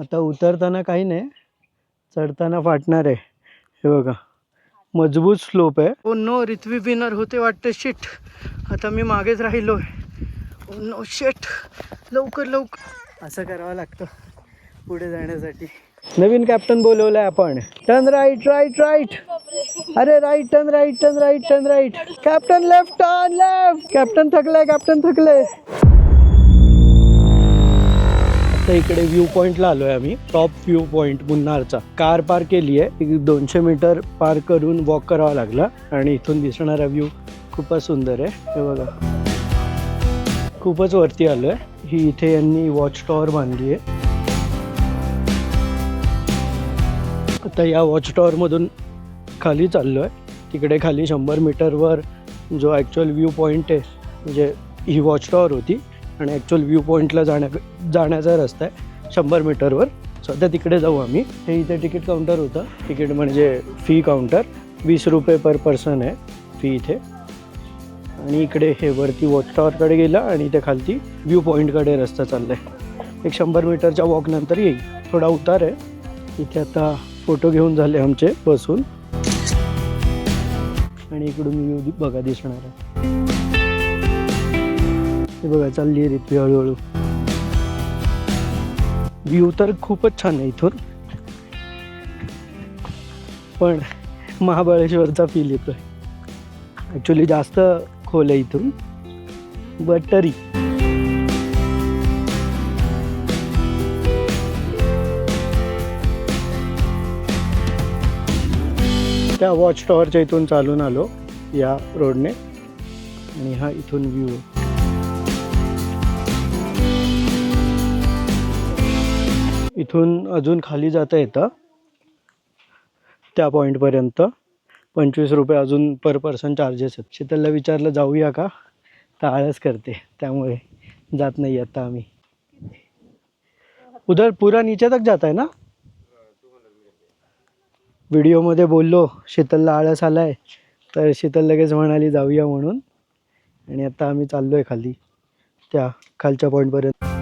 आता उतरताना काही नाही चढताना फाटणार आहे. हे बघा मजबूत स्लोप आहे. ओ नो रिथवी विनर होते वाटते. शिट आता मी मागेच राहिलोय. ओ नो शिट लवकर लवकर. असं करावं लागतं पुढे जाण्यासाठी. नवीन कॅप्टन बोलवलाय आपण. टर्न राईट राईट राईट अरे right turn right turn right turn right captain left turn left captain थकलाय captain थकले आता इकडे व्ह्यू पॉइंटला आलोय आम्ही. टॉप व्ह्यू पॉइंट मुन्नारचा. कार पार्क केली आहे दोनशे मीटर पार करून वॉक करावा लागला. आणि इथून दिसणारा व्ह्यू खूपच सुंदर आहे. हे बघा. खूपच वरती आलोय. ही इथे यांनी वॉच टॉवर बांधली आहे. आता या वॉच टॉवरमधून खाली चाललो आहे तिकडे खाली शंभर मीटरवर जो ॲक्च्युअल व्ह्यू पॉईंट आहे म्हणजे ही वॉच टॉवर होती आणि ॲक्च्युअल व्ह्यू पॉईंटला जाण्या जाण्याचा रस्ता आहे शंभर मीटरवर. सध्या तिकडे जाऊ आम्ही. हे इथे तिकीट काउंटर होतं. तिकीट म्हणजे फी काउंटर वीस रुपये पर पर्सन आहे फी इथे. आणि इकडे हे वरती वॉच टॉवरकडे गेला आणि इथे खालती व्ह्यू पॉईंटकडे रस्ता चालला आहे एक शंभर मीटरच्या वॉकनंतर येईल. थोडा उतार आहे. इथे आता फोटो घेऊन झाले आमचे बसून. आणि इकडून व्ह्यू बघा दिसणार आहे. हे बघा चालली आहे रित्वी हळूहळू. व्ह्यू तर खूपच छान आहे इथून. पण महाबळेश्वरचा फील येतोय. ॲक्च्युली जास्त खोल आहे इथून. बट तरी. त्या वॉच टॉवरच्या इथून चालून आलो या रोडने आणि हा इथून व्ह्यू आहे इथून अजून खाली जाता येतं. त्या पॉईंटपर्यंत पंचवीस रुपये अजून पर पर्सन चार्जेस आहेत. शीतलला विचारलं जाऊया का? तर आळस करते. त्यामुळे जात नाही आता आम्ही. उधर पुरा नीचे तक जात आहे ना? व्हिडिओमध्ये बोललो शीतलला आळस आलाय. तर शीतल लगेच म्हणाली जाऊया म्हणून. आणि आता आम्ही चाललो आहे खाली. त्या खालच्या पॉईंटपर्यंत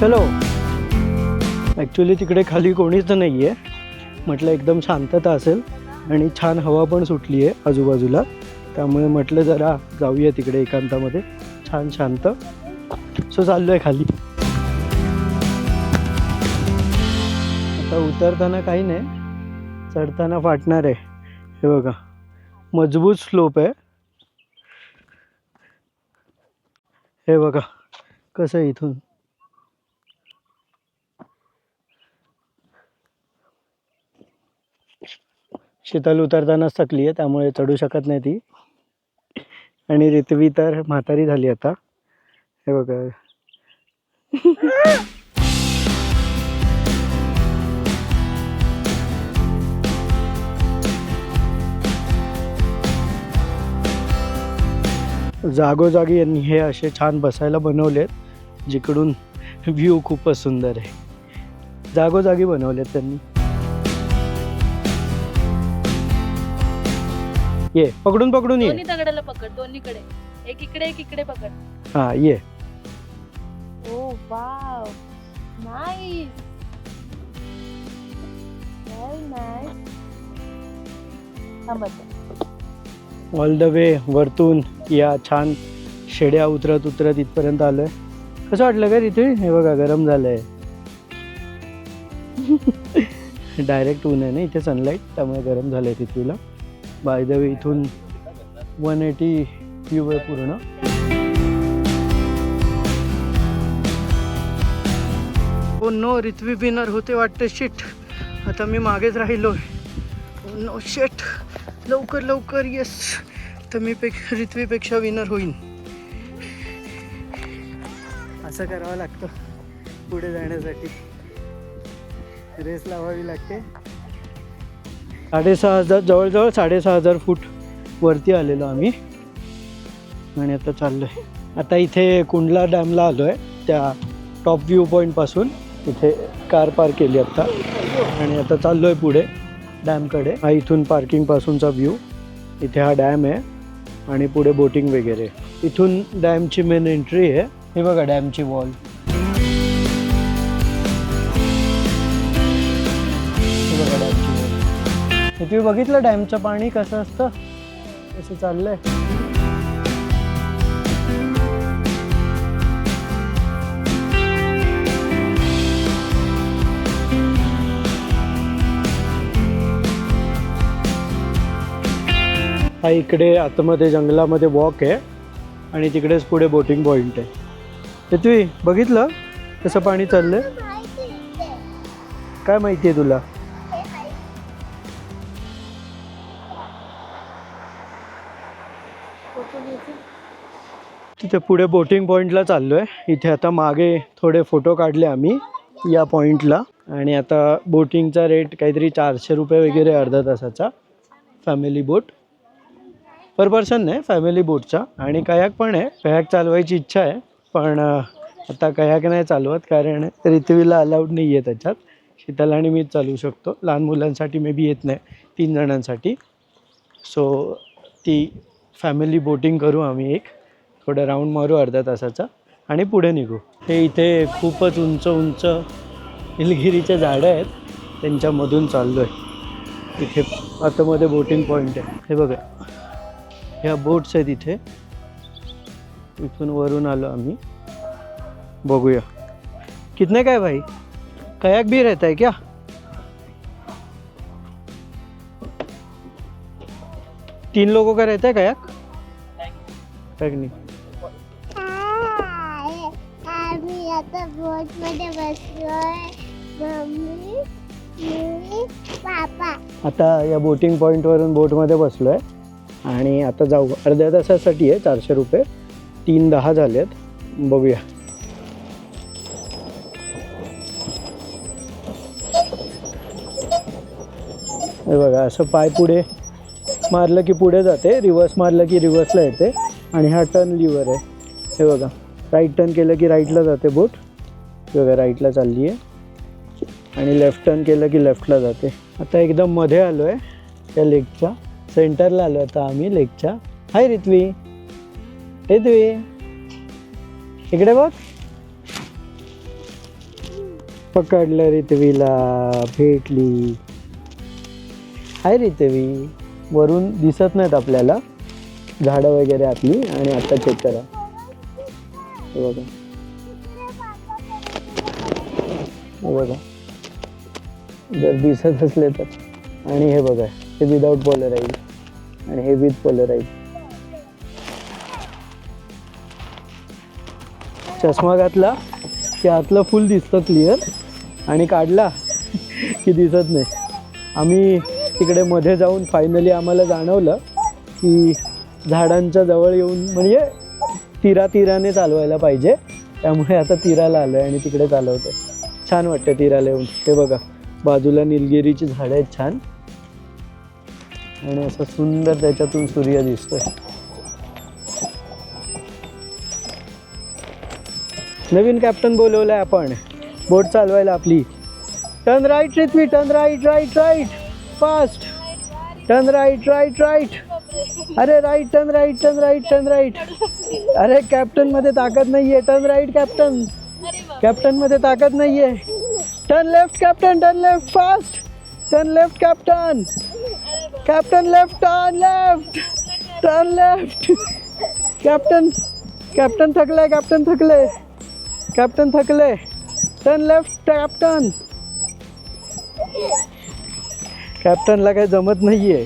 चलो ॲक्च्युली तिकडे खाली कोणीच नाही आहे म्हटलं एकदम शांतता असेल आणि छान हवा पण सुटली आहे आजूबाजूला. त्यामुळे म्हटलं जरा जाऊया तिकडे एकांतामध्ये. छान शांत. सो चाललो आहे खाली. आता उतरताना काही नाही चढताना फाटणार आहे. हे बघा मजबूत स्लोप आहे. हे बघा कसं आहे इथून? शीतल उतरतानाच थकली आहे त्यामुळे चढू शकत नाही ती. आणि रितवी तर म्हातारी झाली आता. हे बघा. जागोजागी यांनी हे असे छान बसायला बनवलेत जिकडून व्ह्यू खूपच सुंदर आहे. जागोजागी बनवलेत त्यांनी. ये पकडून पकडून ये. दोन्ही दगडाला पकड दोन्हीकडे. एक इकडे एक इकडे पकड. हा ये. ओ वाव. नाईस व्हेरी नाईस थांबत ऑल द वे वरतून या छान शेड्या उतरत उतरत इथपर्यंत आलोय. कसं वाटलं का तिथे? हे बघा गरम झालंय. डायरेक्ट ऊन आहे ना इथे सनलाईट त्यामुळे गरम झालंय तिथवीला बाय द वे इथून वन एटी व्ह्यू आहे पूर्ण. ओ नो रिथवी विनर होते वाटते. शिट आता मी मागेच राहिलो नो oh, शेट लवकर लवकर येस तर मी पेक रिथवीपेक्षा विनर होईन. असं करावं लागतं. पुढे जाण्यासाठी. रेस लावावी लागते. साडेसहा हजार जवळजवळ साडेसहा हजार फूट वरती आलेलो आम्ही. आणि आता चाललोय. आता इथे कुंडला डॅमला आलो आहे त्या टॉप व्ह्यू पॉईंटपासून इथे कार पार्क केली आत्ता आणि आता चाललो आहे पुढे डॅमकडे. हा इथून पार्किंगपासूनचा व्ह्यू. इथे हा डॅम आहे आणि पुढे बोटिंग वगैरे. इथून डॅमची मेन एंट्री आहे. हे बघा डॅमची वॉल. तुम्ही बघितलं डॅमचं पाणी कसं असतं? कसं चाललंय. हा इकडे आतमध्ये जंगलामध्ये वॉक आहे आणि तिकडेच पुढे बोटिंग पॉईंट आहे. ते तुम्ही बघितलं कसं पाणी चाललंय? काय माहिती आहे तुला? तिथे पुढे बोटिंग पॉईंटला चाललो आहे इथे आता मागे थोडे फोटो काढले आम्ही या पॉईंटला आणि आता बोटिंगचा रेट काहीतरी चारशे रुपये वगैरे अर्धा तासाचा. फॅमिली बोट पर पर्सन नाही फॅमिली बोटचा आणि कयाक पण आहे. कयाक चालवायची इच्छा आहे. पण आता कयाक नाही चालवत कारण रिथवीला अलाउड नाही आहे त्याच्यात. शीतल आणि मीच चालवू शकतो. लहान मुलांसाठी मे बी येत नाही. तीन जणांसाठी. सो ती फॅमिली बोटिंग करू आम्ही एक. थोडं राऊंड मारू अर्ध्या तासाचा आणि पुढे निघू. हे इथे खूपच उंच उंच निलगिरीचे झाडं आहेत. त्यांच्यामधून चाललो आहे इथे आतमध्ये बोटिंग पॉईंट आहे. हे बघा. ह्या बोट्स आहेत इथे. इथून वरून आलो आम्ही. बघूया. कितने काय भाई? कयाक भी रहता है क्या? तीन लोगों का रहता है कयाक? कयाक नहीं आता बोटमध्ये बसलोय. मम्मी मी पापा. आता या बोटिंग पॉईंटवरून बोटमध्ये बसलो आहे आणि आता जाऊ अर्ध्या तासासाठी आहे चारशे रुपये. तीन दहा झाले आहेत बघूया. हे बघा असं पाय पुढे मारलं की पुढे जाते रिवर्स मारलं की रिवर्सला येते. आणि हा टर्न लिव्हर आहे. हे बघा. राईट टर्न केलं की राईटला जाते बोट. हे बघा राईटला चालली आहे. आणि लेफ्ट टर्न केलं की लेफ्टला जाते. आता एकदम मध्ये आलो आहे त्या लेकच्या सेंटरला आलो आता आम्ही लेकच्या हाय रित्वी. रित्वी. इकडे बघ. पकडलं रित्वीला भेटली. हाय रित्वी. वरून दिसत नाहीत आपल्याला. झाडं वगैरे आपली आणि आता चेक करा. हे बघा. बघा. जर दिसत असले तर. आणि हे बघा हे विदाऊट पोलराईज आणि हे विथ पोलराईज चष्मा घातला की आतलं फुल दिसतं क्लिअर आणि काढला की दिसत नाही. आम्ही तिकडे मध्ये जाऊन फायनली आम्हाला जाणवलं की झाडांच्या जवळ येऊन म्हणजे तिरा तिराने चालवायला पाहिजे. त्यामुळे आता तिराला आलो आहे आणि तिकडे चालवते छान वाटतं तिराला येऊन ते बघा बाजूला निलगिरीची झाडं आहेत छान. आणि असं सुंदर त्याच्यातून सूर्य दिसतोय. नवीन कॅप्टन बोलवलाय आपण. बोट चालवायला आपली. टर्न राईट रिथ मी turn right right right fast turn right right right अरे right turn right turn right turn right अरे कॅप्टनमध्ये ताकद नाहीये. टर्न राईट कॅप्टन कॅप्टनमध्ये ताकद नाहीये. Turn left captain turn left fast turn left captain captain left turn left turn left captain captain थकले captain थकले कॅप्टन थकले टर्न लेफ्ट कॅप्टन कॅप्टनला काही जमत नाहीये.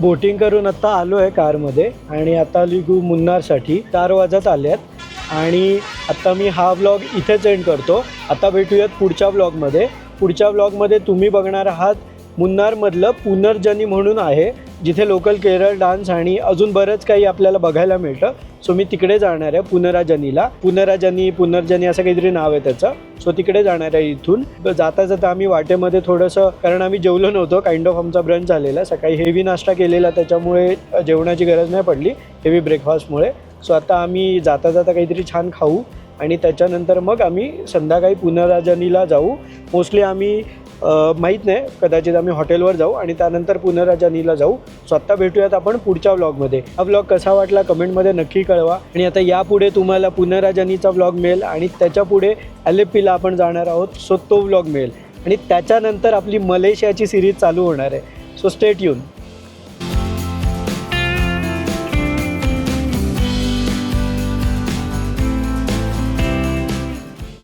बोटिंग करून आता आलो आहे कारमध्ये आणि आता लिगू मुन्नारसाठी चार वाजत आल्यात आणि आत्ता मी हा व्लॉग इथेच एंड करतो. आता भेटूयात पुढच्या व्लॉगमध्ये पुढच्या व्लॉगमध्ये तुम्ही बघणार आहात मुन्नारमधलं पुनर्जनी म्हणून आहे जिथे लोकल केरळ डान्स आणि अजून बरंच काही आपल्याला बघायला मिळतं. सो मी तिकडे जाणार आहे पुनराजनीला. पुनराजनी पुनर्जनी असं काहीतरी नाव आहे त्याचं. सो तिकडे जाणार आहे इथून. जाता जाता आम्ही वाटेमध्ये थोडंसं कारण आम्ही जेवलो नव्हतो काइंड ऑफ आमचा ब्रंच झालेला. सकाळी हेवी नाश्ता केलेला त्याच्यामुळे जेवणाची गरज नाही पडली हेवी ब्रेकफास्टमुळे सो आता आम्ही जाता जाता काहीतरी छान खाऊ. आणि त्याच्यानंतर मग आम्ही संध्याकाळी पुनराजनीला जाऊ. मोस्टली आम्ही माहीत नाही. कदाचित आम्ही हॉटेलवर जाऊ आणि त्यानंतर पुनराजानीला जाऊ. स्वतः भेटूयात आपण पुढच्या व्लॉगमध्ये हा व्लॉग कसा वाटला कमेंटमध्ये नक्की कळवा. आणि आता यापुढे तुम्हाला पुनराजानीचा व्लॉग मिळेल आणि त्याच्यापुढे अलेपीला आपण जाणार आहोत. सो तो व्लॉग मिळेल. आणि त्याच्यानंतर आपली मलेशियाची सिरीज चालू होणार आहे. सो स्टेट येऊन